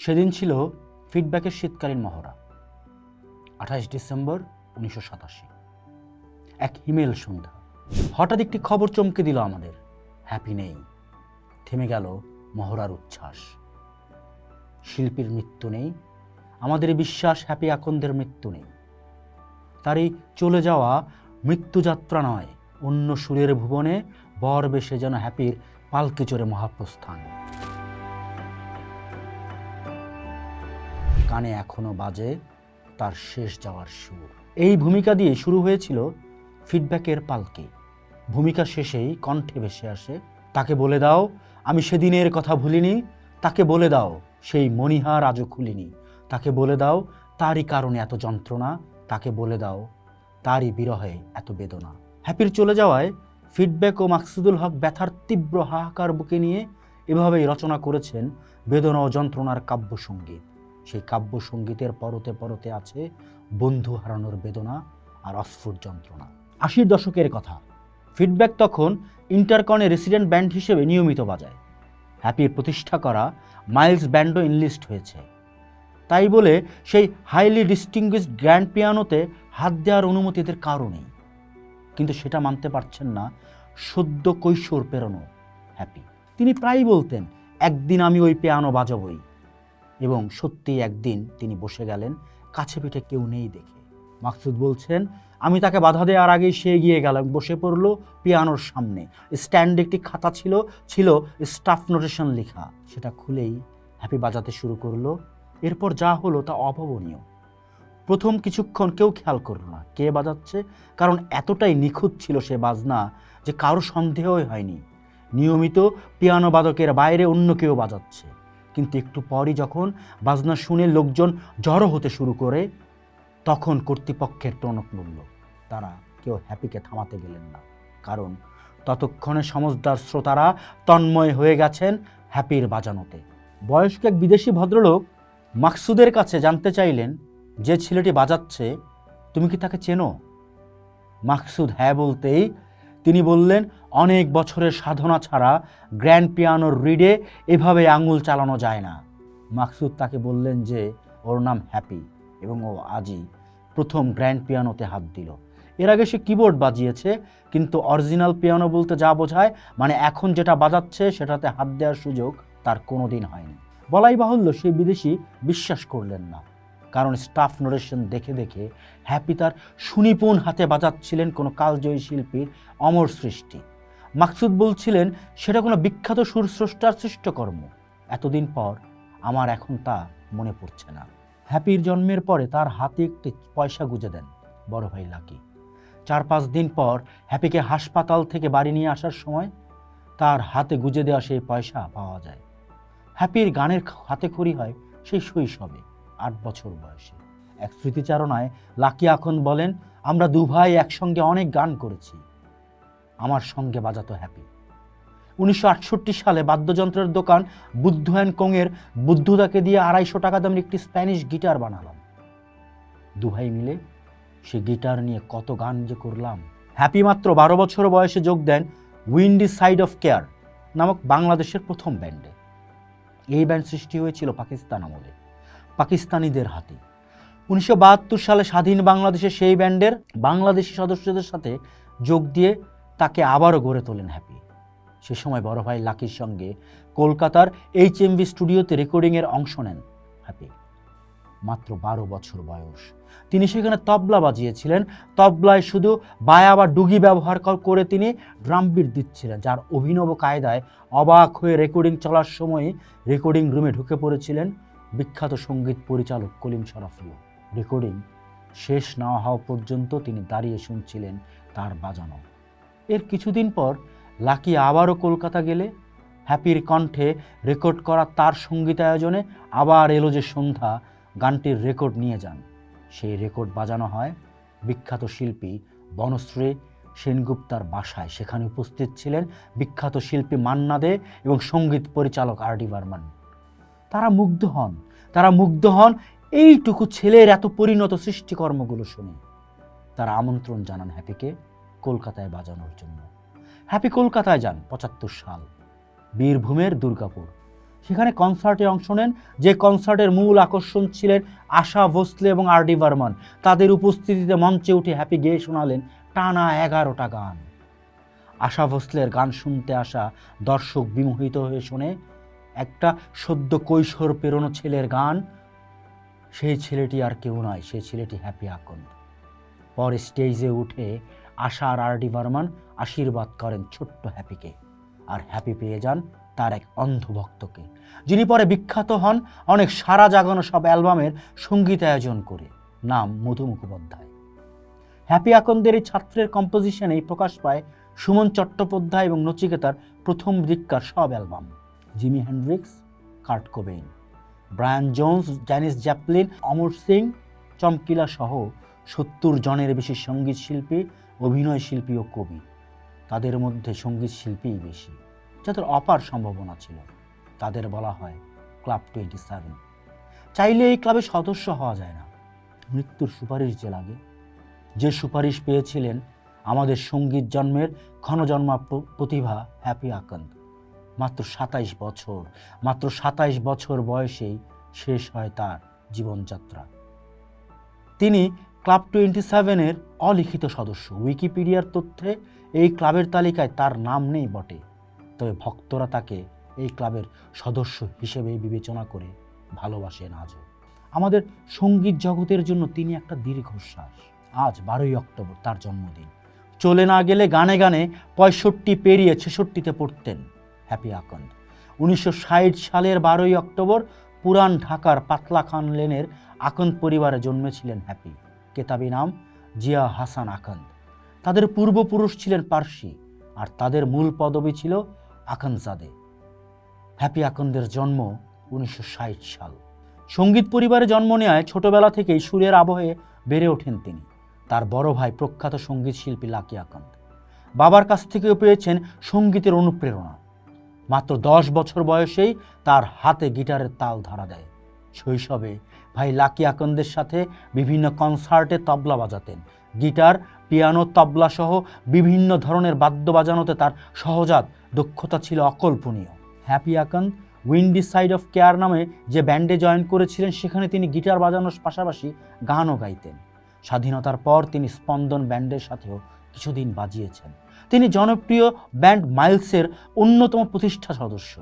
সেদিন ছিল ফিডব্যাকের শীতকালীন মহড়া, আঠাশ ডিসেম্বর উনিশশো সাতাশি। এক হিমেল সন্ধ্যা। হঠাৎ একটি খবর চমকে দিল আমাদের। হ্যাপি নেই। থেমে গেল মহড়ার উচ্ছ্বাস। শিল্পীর মৃত্যু নেই। আমাদের বিশ্বাস হ্যাপি আকন্দের মৃত্যু নেই। তার এই চলে যাওয়া মৃত্যুযাত্রা নয়, অন্য সুরের ভুবনে বর বেশে যেন হ্যাপির পালকে চড়ে মহাপ্রস্থান। কানে এখনও বাজে তার শেষ যাওয়ার সুর। এই ভূমিকা দিয়ে শুরু হয়েছিল ফিডব্যাকের পালকে। ভূমিকা শেষেই কণ্ঠে ভেসে আসে, তাকে বলে দাও, আমি সেদিনের কথা ভুলিনি, তাকে বলে দাও, সেই মণিহার আজও খুলিনি। তাকে বলে দাও, তারই কারণে এত যন্ত্রণা, তাকে বলে দাও, তারই বিরহে এত বেদনা। হ্যাপির চলে যাওয়ায় ফিডব্যাক ও মাকসুদুল হক ব্যথার তীব্র হাহাকার বুকে নিয়ে এভাবেই রচনা করেছেন বেদনা ও যন্ত্রণার কাব্যসঙ্গীত সেই কাব্যসঙ্গীতের পরতে পরতে আছে বন্ধু হারানোর বেদনা আর অস্ফুট যন্ত্রণা। আশির দশকের কথা। ফিডব্যাক তখন ইন্টারকনে রেসিডেন্ট ব্যান্ড হিসেবে নিয়মিত বাজায়। হ্যাপির প্রতিষ্ঠা করা মাইলস ব্যান্ডও ইনলিস্ট হয়েছে। তাই বলে সেই হাইলি ডিস্টিংগুইশড গ্র্যান্ড পিয়ানোতে হাত দেওয়ার অনুমতি এদের কারও নেই। কিন্তু সেটা মানতে পারছেন না সদ্য কৈশোর পেরোনো হ্যাপি। তিনি প্রায়ই বলতেন, একদিন আমি ওই পিয়ানো বাজাবই। এবং সত্যি একদিন তিনি বসে গেলেন, কাছে পিঠে কেউ নেই দেখে। মাকসুদ বলছেন, আমি তাকে বাধা দেওয়ার আগেই সে এগিয়ে গেল, বসে পড়ল পিয়ানোর সামনে। স্ট্যান্ডে একটি খাতা ছিল ছিল স্টাফ নোটেশন লেখা। সেটা খুলেই হ্যাপি বাজাতে শুরু করল। এরপর যা হলো তা অভাবনীয়। প্রথম কিছুক্ষণ কেউ খেয়াল করল না, কে বাজাচ্ছে? কারণ এতটাই নিখুঁত ছিল সে বাজনা যে কারও সন্দেহই হয়নি। নিয়মিত পিয়ানো বাদকের বাইরে অন্য কেউ বাজাচ্ছে। কিন্তু একটু পরই যখন বাজনা শুনে লোকজন জড়ো হতে শুরু করে, তখন কর্তৃপক্ষের টনক নড়ল। তারা কেউ হ্যাপিকে থামাতে গেলেন না। কারণ ততক্ষণে সমজদার শ্রোতারা তন্ময় হয়ে গেছেন হ্যাপির বাজানোতে। বয়স্ক এক বিদেশি ভদ্রলোক মাকসুদের কাছে জানতে চাইলেন, যে ছেলেটি বাজাচ্ছে, তুমি কি তাকে চেনো? মাকসুদ হ্যাঁ বলতেই তিনি বললেন, অনেক বছরের সাধনা ছাড়া গ্র্যান্ড পিয়ানোর রিডে এভাবে আঙুল চালানো যায় না। মাকসুদ তাকে বললেন যে, ওর নাম হ্যাপি এবং ও আজই প্রথম গ্র্যান্ড পিয়ানোতে হাত দিল। এর আগে সে কিবোর্ড বাজিয়েছে, কিন্তু অরিজিনাল পিয়ানো বলতে যা বোঝায় মানে এখন যেটা বাজাচ্ছে সেটাতে হাত দেওয়ার সুযোগ তার কোনো দিন হয়নি। বলাই বাহুল্য সেই বিদেশি বিশ্বাস করলেন না। কারণ স্টাফ নোরেশন দেখে দেখে হ্যাপি তার সুনিপুণ হাতে বাজাচ্ছিলেন কোনো কালজয়ী শিল্পীর অমর সৃষ্টি। মাকসুদ বলছিলেন, সেটা কোনো বিখ্যাত সুরস্রষ্টার সৃষ্টকর্ম। এতদিন পর আমার এখন তা মনে পড়ছে না। হ্যাপির জন্মের পরে তার হাতে একটি পয়সা গুঁজে দেন বড় ভাই লাকি। চার পাঁচ দিন পর হ্যাপিকে হাসপাতাল থেকে বাড়ি নিয়ে আসার সময় তার হাতে গুঁজে দেওয়া সেই পয়সা পাওয়া যায়। হ্যাপির গানের হাতে খড়ি হয় সেই শৈশবে। আট বছর বয়সে। এক স্মৃতিচারণায় লাকি এখন বলেন, আমরা দু ভাই একসঙ্গে অনেক গান করেছি। আমার সঙ্গে বাজাতো হ্যাপি। উনিশশো আটষট্টি সালে বাদ্যযন্ত্রের দোকান বুদ্ধ অ্যান্ড কোংয়ের বুদ্ধদাকে দিয়ে আড়াইশো টাকা দামের একটি স্প্যানিশ গিটার বানালাম। দুভাই মিলে সে গিটার নিয়ে কত গান যে করলাম। হ্যাপি মাত্র বারো বছর বয়সে যোগ দেন উইন্ডি সাইড অফ কেয়ার নামক বাংলাদেশের প্রথম ব্যান্ডে। এই ব্যান্ড সৃষ্টি হয়েছিল পাকিস্তান আমলে। পাকিস্তানিদের হাতে। উনিশশো বাহাত্তর সালে স্বাধীন বাংলাদেশের সেই ব্যান্ডের বাংলাদেশি সদস্যদের সাথে যোগ দিয়ে তাকে আবারও গড়ে তোলেন হ্যাপি। সে সময় বড় ভাই লাকির সঙ্গে কলকাতার এইচ এমভি স্টুডিওতে রেকর্ডিংয়ের অংশ নেন হ্যাপি। মাত্র বারো বছর বয়স। তিনি সেখানে তবলা বাজিয়েছিলেন। তবলায় শুধু বায়া বা ডুগি ব্যবহার করে তিনি ড্রাম বিট দিচ্ছিলেন, যার অভিনব কায়দায় অবাক হয়ে রেকর্ডিং চলার সময় রেকর্ডিং রুমে ঢুকে পড়েছিলেন বিখ্যাত সংগীত পরিচালক কলিম শরাফিও রেকর্ডিং শেষ না হওয়া পর্যন্ত তিনি দাঁড়িয়ে শুনছিলেন তার বাজানো। এর কিছুদিন পর লাকি আবারও কলকাতা গেলে, হ্যাপির কণ্ঠে রেকর্ড করা তার সঙ্গীতায়োজনে আবার এলো যে সন্ধ্যা, গানটির রেকর্ড নিয়ে যান। সেই রেকর্ড বাজানো হয় বিখ্যাত শিল্পী বনশ্রী সেনগুপ্তার বাসায়। সেখানে উপস্থিত ছিলেন বিখ্যাত শিল্পী মান্না দে এবং সংগীত পরিচালক আর ডি বর্মন। তারা মুগ্ধ হন। তারা মুগ্ধ হন এইটুকু ছেলের এত পরিণত সৃষ্টিকর্মগুলো শুনে। তারা আমন্ত্রণ জানান হ্যাপিকে কলকাতায় বাজানোর জন্য। হ্যাপি কলকাতায় যান পঁচাত্তর সাল, বীরভূমের দুর্গাপুর। সেখানে কনসার্টে অংশ নেন, যে কনসার্টের মূল আকর্ষণ ছিলেন আশা ভোসলে এবং আর ডি বর্মন। তাদের উপস্থিতিতে মঞ্চে উঠে হ্যাপি গেয়ে শোনালেন টানা এগারোটা গান। আশা ভোসলের গান শুনতে আসা দর্শক বিমোহিত হয়ে শোনে একটা সদ্য কৈশোর পেরোনো ছেলের গান, সেই ছেলেটি আর কেউ নয়, সেই ছেলেটি হ্যাপি আকন্দ। পরে স্টেজে উঠে আশা আর আর ডি বর্মন আশীর্বাদ করেন ছোট্ট হ্যাপিকে আর হ্যাপি পেয়ে যান তার এক অন্ধভক্তকে যিনি পরে বিখ্যাত হন, অনেক সারা জাগানো সব অ্যালবামের সংগীত আয়োজন করে, নাম মধু মুখোপাধ্যায়। হ্যাপি আকন্দের এই ছাত্রের কম্পোজিশনেই প্রকাশ পায় সুমন চট্টোপাধ্যায় এবং নচিকেতার প্রথম দিককার সব album. Jimi Hendrix Kurt Cobain Brian Jones Janis Joplin Amar Singh Chamkila সহ সত্তর জনের বেশি সংগীত শিল্পী, অভিনয় শিল্পী ও কবি। তাদের মধ্যে সংগীত শিল্পীই বেশি, যাদের অপার সম্ভাবনা ছিল। তাদের বলা হয় ক্লাব টোয়েন্টি সেভেন চাইলে এই ক্লাবে সদস্য হওয়া যায় না। মৃত্যুর সুপারিশ যে লাগে। যে সুপারিশ পেয়েছিলেন আমাদের সংগীত জন্মের ক্ষণজন্মা প্র- প্রতিভা হ্যাপি আকন্দ মাত্র সাতাইশ বছর, মাত্র সাতাইশ বছর বয়সেই শেষ হয় তার জীবনযাত্রা। তিনি ক্লাব টোয়েন্টি সেভেনের অলিখিত সদস্য। উইকিপিডিয়ার তথ্যে এই ক্লাবের তালিকায় তার নাম নেই বটে, তবে ভক্তরা তাকে এই ক্লাবের সদস্য হিসেবে বিবেচনা করে ভালোবাসেন আজও। আমাদের সংগীত জগতের জন্য তিনি একটা দীর্ঘশ্বাস। আজ বারোই অক্টোবর, তার জন্মদিন। চলে না গেলে গানে গানে পঁয়ষট্টি পেরিয়ে ছেষট্টিতে পড়তেন। হ্যাপি আকন্দ। উনিশশো ষাট সালের বারোই অক্টোবর পুরান ঢাকার পাতলা খান লেনের আকন্দ পরিবারে জন্মেছিলেন হ্যাপি। কেতাবি নাম জিয়া হাসান আকন্দ। তাদের পূর্বপুরুষ ছিলেন পার্সি আর তাদের মূল পদবি ছিল আকন্দজাদে। হ্যাপি আকন্দের জন্ম উনিশশো ষাট সাল। সংগীত পরিবারে জন্ম নেয় ছোটবেলা থেকেই সুরের আবহে বেড়ে ওঠেন তিনি। তার বড় ভাই প্রখ্যাত সংগীত শিল্পী লাকি আকন্দ। বাবার কাছ থেকেও পেয়েছেন সঙ্গীতের অনুপ্রেরণা। মাত্র দশ বছর বয়সেই তার হাতে গিটারের তাল ধরা দেয়। শৈশবে ভাই লাকি আকন্দের সাথে বিভিন্ন কনসার্টে তবলা বাজাতেন। গিটার, পিয়ানো, তবলা সহ বিভিন্ন ধরনের বাদ্য বাজানোতে তার সহজাত দক্ষতা ছিল অকল্পনীয়। Happy Akhand, Windy Side of Care নামে যে ব্যান্ডে জয়েন করেছিলেন, সেখানে তিনি গিটার বাজানোর পাশাপাশি গানও গাইতেন। স্বাধীনতার পর তিনি স্পন্দন ব্যান্ডের সাথেও কিছুদিন বাজিয়েছেন। তিনি জনপ্রিয় ব্যান্ড মাইলসের অন্যতম প্রতিষ্ঠা সদস্য।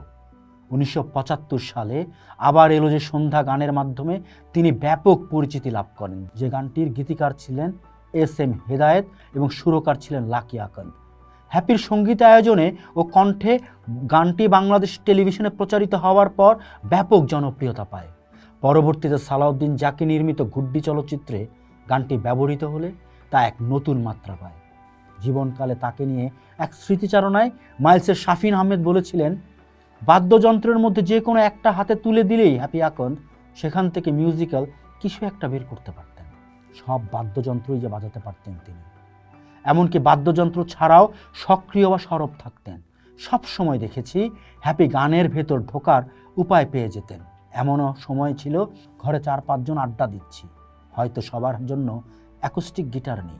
উনিশশো পঁচাত্তর সালে আবার এলো যে সন্ধ্যা গানের মাধ্যমে তিনি ব্যাপক পরিচিতি লাভ করেন। যে গানটির গীতিকার ছিলেন এস এম হেদায়েত এবং সুরকার ছিলেন লাকি আকন্দ। হ্যাপির সংগীত আয়োজনে ও কণ্ঠে গানটি বাংলাদেশ টেলিভিশনে প্রচারিত হওয়ার পর ব্যাপক জনপ্রিয়তা পায়। পরবর্তীতে সালাউদ্দিন জাকি নির্মিত গুড্ডি চলচ্চিত্রে গানটি ব্যবহৃত হলে তা এক নতুন মাত্রা পায়। জীবনকালে তাকে নিয়ে এক স্মৃতিচারণায় মাইলসের শাফিন আহমেদ বলেছিলেন, বাদ্যযন্ত্রের মধ্যে যে কোনো একটা হাতে তুলে দিলেই হ্যাপি আকন্দ সেখান থেকে মিউজিক্যাল কিছু একটা বের করতে পারতেন। সব বাদ্যযন্ত্রই যে বাজাতে পারতেন তিনি। এমনকি বাদ্যযন্ত্র ছাড়াও সক্রিয় বা সরব থাকতেন। সব সময় দেখেছি হ্যাপি গানের ভেতর ঢোকার উপায় পেয়ে যেতেন। এমনও সময় ছিল, ঘরে চার পাঁচজন আড্ডা দিচ্ছি। হয়তো সবার জন্য অ্যাকোস্টিক গিটার নেই।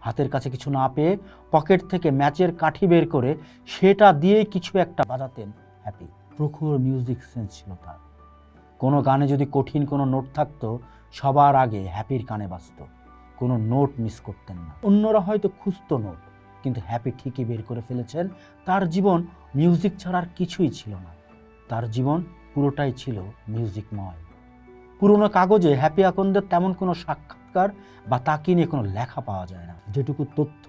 হাতের কাছে কিছু না পেয়ে পকেট থেকে ম্যাচের কাঠি বের করে সেটা দিয়েই কিছু একটা বাজাতেন হ্যাপি। প্রখর মিউজিক সেন্স ছিল তার। কোনো গানে যদি কঠিন কোনো নোট থাকতো, সবার আগে হ্যাপির কানে বাজত। কোনো নোট মিস করতেন না। অন্যরা হয়তো খুঁজতো নোট, কিন্তু হ্যাপি ঠিকই বের করে ফেলেছেন। তার জীবন মিউজিক ছাড়া আর কিছুই ছিল না। তার জীবন পুরোটাই ছিল মিউজিকময় পুরনো কাগজে হ্যাপি আকন্দের তেমন কোনো সাক্ষাৎকার বা তাকে নিয়ে কোনো লেখা পাওয়া যায় না। যেটুকু তথ্য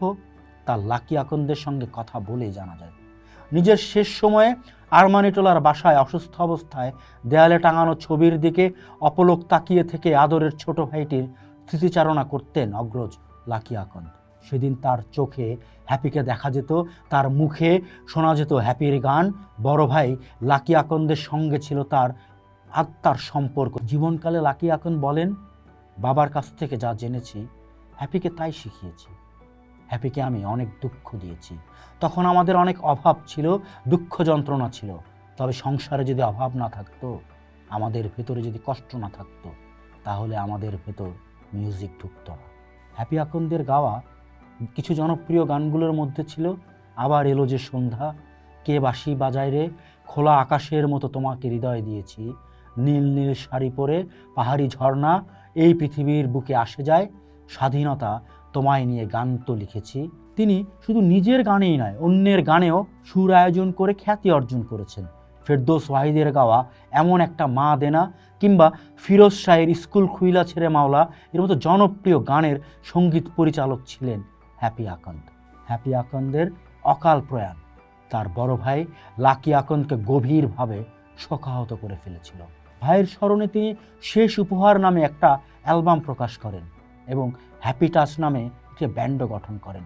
তার লাকি আকন্দের সঙ্গে কথা বলেই জানা যায়। নিজের শেষ সময়ে আরমানিটোলার বাসায় অসুস্থ অবস্থায় দেয়ালে টাঙানো ছবির দিকে অপলোক তাকিয়ে থেকে আদরের ছোট ভাইটির স্মৃতিচারণা করতেন অগ্রজ লাকি আকন্দ। সেদিন তার চোখে হ্যাপিকে দেখা যেত, তার মুখে শোনা যেত হ্যাপির গান। বড় ভাই লাকি আকন্দের সঙ্গে ছিল তার আত্মার সম্পর্ক। জীবনকালে লাকি আকন্দ বলেন বাবার কাছ থেকে যা জেনেছি, হ্যাপিকে তাই শিখিয়েছি। হ্যাপিকে আমি অনেক দুঃখ দিয়েছি। তখন আমাদের অনেক অভাব ছিল, দুঃখ যন্ত্রণা ছিল। তবে সংসারে যদি অভাব না থাকতো, আমাদের ভেতরে যদি কষ্ট না থাকতো, তাহলে আমাদের ভেতর মিউজিক ঢুকতো না। হ্যাপি আকন্দের গাওয়া কিছু জনপ্রিয় গানগুলোর মধ্যে ছিল, আবার এলো যে সন্ধ্যা, কে বাসি বাজায় রে? খোলা আকাশের মতো তোমাকে হৃদয় দিয়েছি। নীল নীল শাড়ি পরে পাহাড়ি ঝর্ণা এই পৃথিবীর বুকে আসে যায়, স্বাধীনতা তোমায় নিয়ে গান তো লিখেছি। তিনি শুধু নিজের গানেই নয়, অন্যের গানেও সুর আয়োজন করে খ্যাতি অর্জন করেছেন। ফেরদোস ওয়াহিদের গাওয়া এমন একটা মা দেনা কিংবা ফিরোজ শাহের স্কুল খুইলা ছেড়ে মাওলা এর মতো জনপ্রিয় গানের সংগীত পরিচালক ছিলেন হ্যাপি আকন্দ। হ্যাপি আকন্দের অকাল প্রয়াণ তার বড় ভাই লাকি আকন্দকে গভীরভাবে শোকাহত করে ফেলেছিল। ভাইয়ের স্মরণে তিনি শেষ উপহার নামে একটা অ্যালবাম প্রকাশ করেন এবং হ্যাপি টাচ নামে একটি ব্যান্ডও গঠন করেন।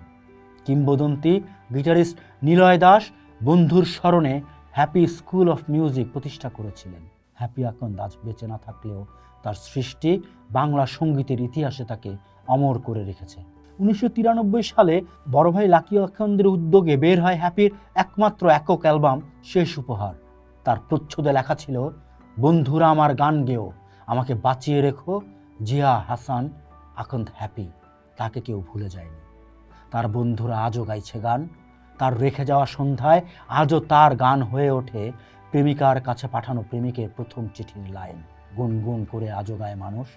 কিংবদন্তি গিটারিস্ট নিলয় দাস বন্ধুর স্মরণে হ্যাপি স্কুল অফ মিউজিক প্রতিষ্ঠা করেছিলেন। হ্যাপি আকন্দ দাস বেঁচে না থাকলেও তার সৃষ্টি বাংলা সঙ্গীতের ইতিহাসে তাকে অমর করে রেখেছে। উনিশশো তিরানব্বই সালে বড় ভাই লাকি আকন্দের উদ্যোগে বের হয় হ্যাপির একমাত্র একক অ্যালবাম শেষ উপহার। তার প্রচ্ছদে লেখা ছিল বন্ধুরা আমার গান গেও, আমাকে বাঁচিয়ে রেখো, জিয়া হাসান আকন্দ হ্যাপি তাকে কেউ ভুলে যায়নি। তার বন্ধুরা আজও গাইছে গান, তার রেখে যাওয়া সন্ধ্যায় আজও তার গান হয়ে ওঠে, প্রেমিকার কাছে পাঠানো প্রেমিকের প্রথম চিঠির লাইন। গুনগুন করে আজও গায় মানুষ,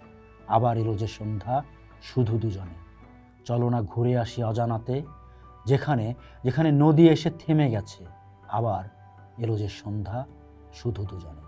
আবার এলো যে সন্ধ্যা, শুধু দুজনে। চলো না ঘুরে আসি অজানাতে, যেখানে যেখানে নদী এসে থেমে গেছে, আবার এলো যে সন্ধ্যা, শুধু দুজনে।